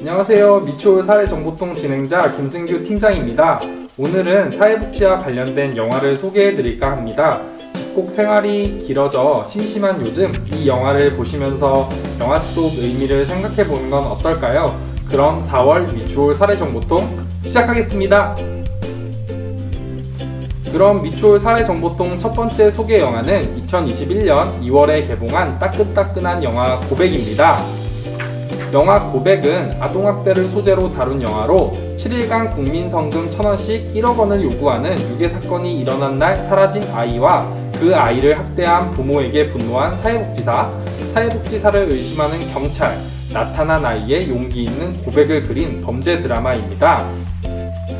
안녕하세요. 미추홀 사회정보통 진행자 김승규 팀장입니다. 오늘은 사회복지와 관련된 영화를 소개해 드릴까 합니다. 집콕 생활이 길어져 심심한 요즘 이 영화를 보시면서 영화 속 의미를 생각해 보는 건 어떨까요? 그럼 4월 미추홀 사례정보통 시작하겠습니다. 그럼 미추홀 사례정보통 첫 번째 소개 영화는 2021년 2월에 개봉한 따끈따끈한 영화 고백입니다. 영화 고백은 아동학대를 소재로 다룬 영화로 7일간 국민성금 1000원씩 1억 원을 요구하는 유괴 사건이 일어난 날 사라진 아이와 그 아이를 학대한 부모에게 분노한 사회복지사, 사회복지사를 의심하는 경찰, 나타난 아이의 용기 있는 고백을 그린 범죄 드라마입니다.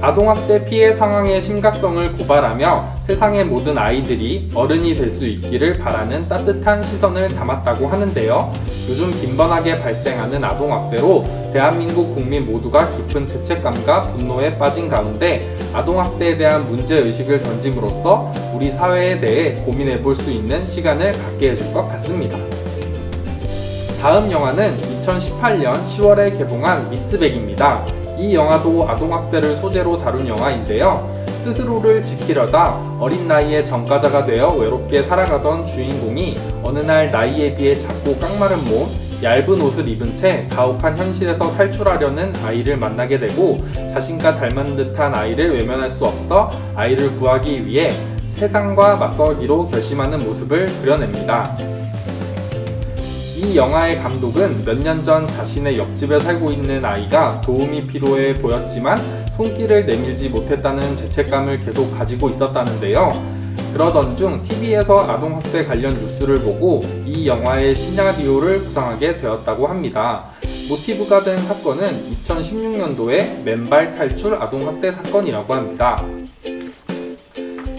아동학대 피해 상황의 심각성을 고발하며 세상의 모든 아이들이 어른이 될 수 있기를 바라는 따뜻한 시선을 담았다고 하는데요. 요즘 빈번하게 발생하는 아동학대로 대한민국 국민 모두가 깊은 죄책감과 분노에 빠진 가운데 아동학대에 대한 문제의식을 던짐으로써 우리 사회에 대해 고민해 볼 수 있는 시간을 갖게 해줄 것 같습니다. 다음 영화는 2018년 10월에 개봉한 미스백입니다. 이 영화도 아동학대를 소재로 다룬 영화인데요. 스스로를 지키려다 어린 나이에 전과자가 되어 외롭게 살아가던 주인공이 어느 날 나이에 비해 작고 깡마른 몸, 얇은 옷을 입은 채 가혹한 현실에서 탈출하려는 아이를 만나게 되고 자신과 닮은 듯한 아이를 외면할 수 없어 아이를 구하기 위해 세상과 맞서기로 결심하는 모습을 그려냅니다. 이 영화의 감독은 몇 년 전 자신의 옆집에 살고 있는 아이가 도움이 필요해 보였지만 손길을 내밀지 못했다는 죄책감을 계속 가지고 있었다는데요. 그러던 중 TV에서 아동학대 관련 뉴스를 보고 이 영화의 시나리오를 구상하게 되었다고 합니다. 모티브가 된 사건은 2016년도에 맨발 탈출 아동학대 사건이라고 합니다.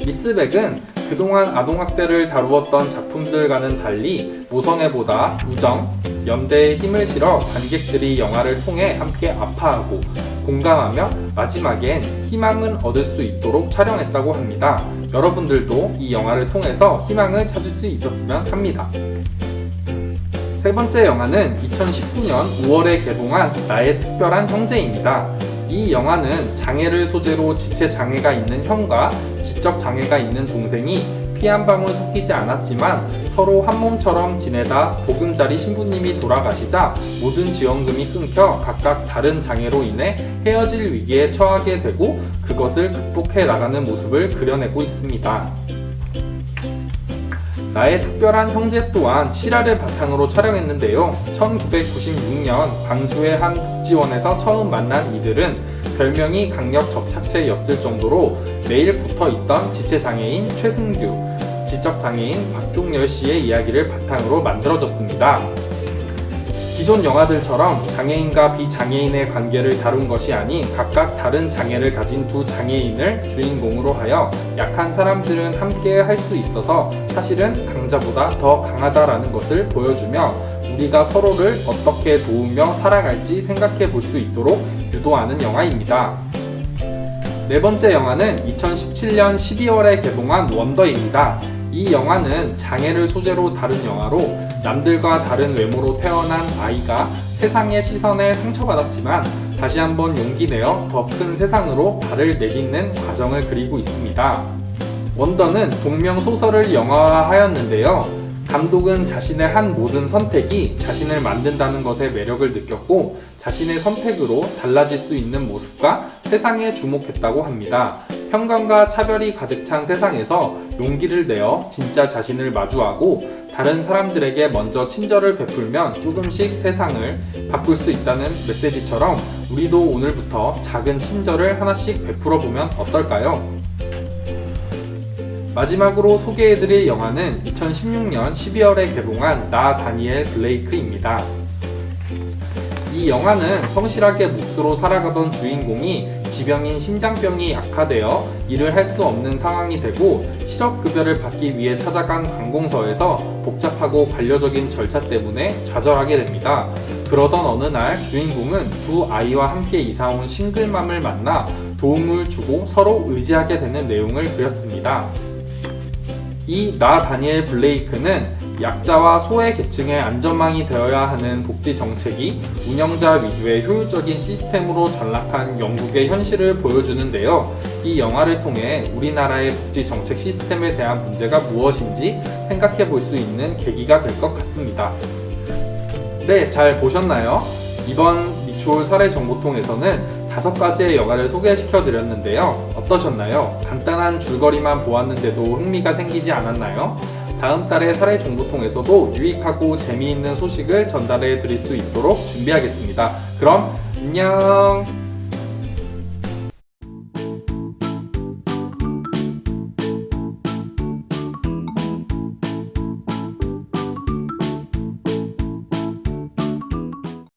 미스백은 그동안 아동학대를 다루었던 작품들과는 달리 모성애보다 우정, 연대에 힘을 실어 관객들이 영화를 통해 함께 아파하고 공감하며 마지막엔 희망을 얻을 수 있도록 촬영했다고 합니다. 여러분들도 이 영화를 통해서 희망을 찾을 수 있었으면 합니다. 세 번째 영화는 2019년 5월에 개봉한 나의 특별한 형제입니다. 이 영화는 장애를 소재로 지체 장애가 있는 형과 지적 장애가 있는 동생이 피 한 방울 섞이지 않았지만 서로 한 몸처럼 지내다 보금자리 신부님이 돌아가시자 모든 지원금이 끊겨 각각 다른 장애로 인해 헤어질 위기에 처하게 되고 그것을 극복해 나가는 모습을 그려내고 있습니다. 나의 특별한 형제 또한 실화를 바탕으로 촬영했는데요. 1996년 광주의 한 복지원에서 처음 만난 이들은 별명이 강력 접착체였을 정도로 매일 붙어 있던 지체장애인 최승규, 지적장애인 박종열 씨의 이야기를 바탕으로 만들어졌습니다. 기존 영화들처럼 장애인과 비장애인의 관계를 다룬 것이 아닌 각각 다른 장애를 가진 두 장애인을 주인공으로 하여 약한 사람들은 함께 할 수 있어서 사실은 강자보다 더 강하다라는 것을 보여주며 우리가 서로를 어떻게 도우며 살아갈지 생각해 볼 수 있도록 유도하는 영화입니다. 네 번째 영화는 2017년 12월에 개봉한 원더입니다. 이 영화는 장애를 소재로 다룬 영화로 남들과 다른 외모로 태어난 아이가 세상의 시선에 상처받았지만 다시 한번 용기 내어 더 큰 세상으로 발을 내딛는 과정을 그리고 있습니다. 원더는 동명 소설을 영화화하였는데요. 감독은 자신의 한 모든 선택이 자신을 만든다는 것에 매력을 느꼈고 자신의 선택으로 달라질 수 있는 모습과 세상에 주목했다고 합니다. 편견과 차별이 가득 찬 세상에서 용기를 내어 진짜 자신을 마주하고 다른 사람들에게 먼저 친절을 베풀면 조금씩 세상을 바꿀 수 있다는 메시지처럼 우리도 오늘부터 작은 친절을 하나씩 베풀어 보면 어떨까요? 마지막으로 소개해드릴 영화는 2016년 12월에 개봉한 나 다니엘 블레이크입니다. 이 영화는 성실하게 몫으로 살아가던 주인공이 지병인 심장병이 악화되어 일을 할 수 없는 상황이 되고 실업급여를 받기 위해 찾아간 관공서에서 복잡하고 관료적인 절차 때문에 좌절하게 됩니다. 그러던 어느 날 주인공은 두 아이와 함께 이사온 싱글맘을 만나 도움을 주고 서로 의지하게 되는 내용을 그렸습니다. 이 나 다니엘 블레이크는 약자와 소외 계층의 안전망이 되어야 하는 복지 정책이 운영자 위주의 효율적인 시스템으로 전락한 영국의 현실을 보여주는데요. 이 영화를 통해 우리나라의 복지 정책 시스템에 대한 문제가 무엇인지 생각해 볼 수 있는 계기가 될 것 같습니다. 네, 잘 보셨나요? 이번 미추홀 사례 정보통에서는 다섯 가지의 영화를 소개시켜 드렸는데요. 어떠셨나요? 간단한 줄거리만 보았는데도 흥미가 생기지 않았나요? 다음 달의 사례 정보통에서도 유익하고 재미있는 소식을 전달해 드릴 수 있도록 준비하겠습니다. 그럼 안녕!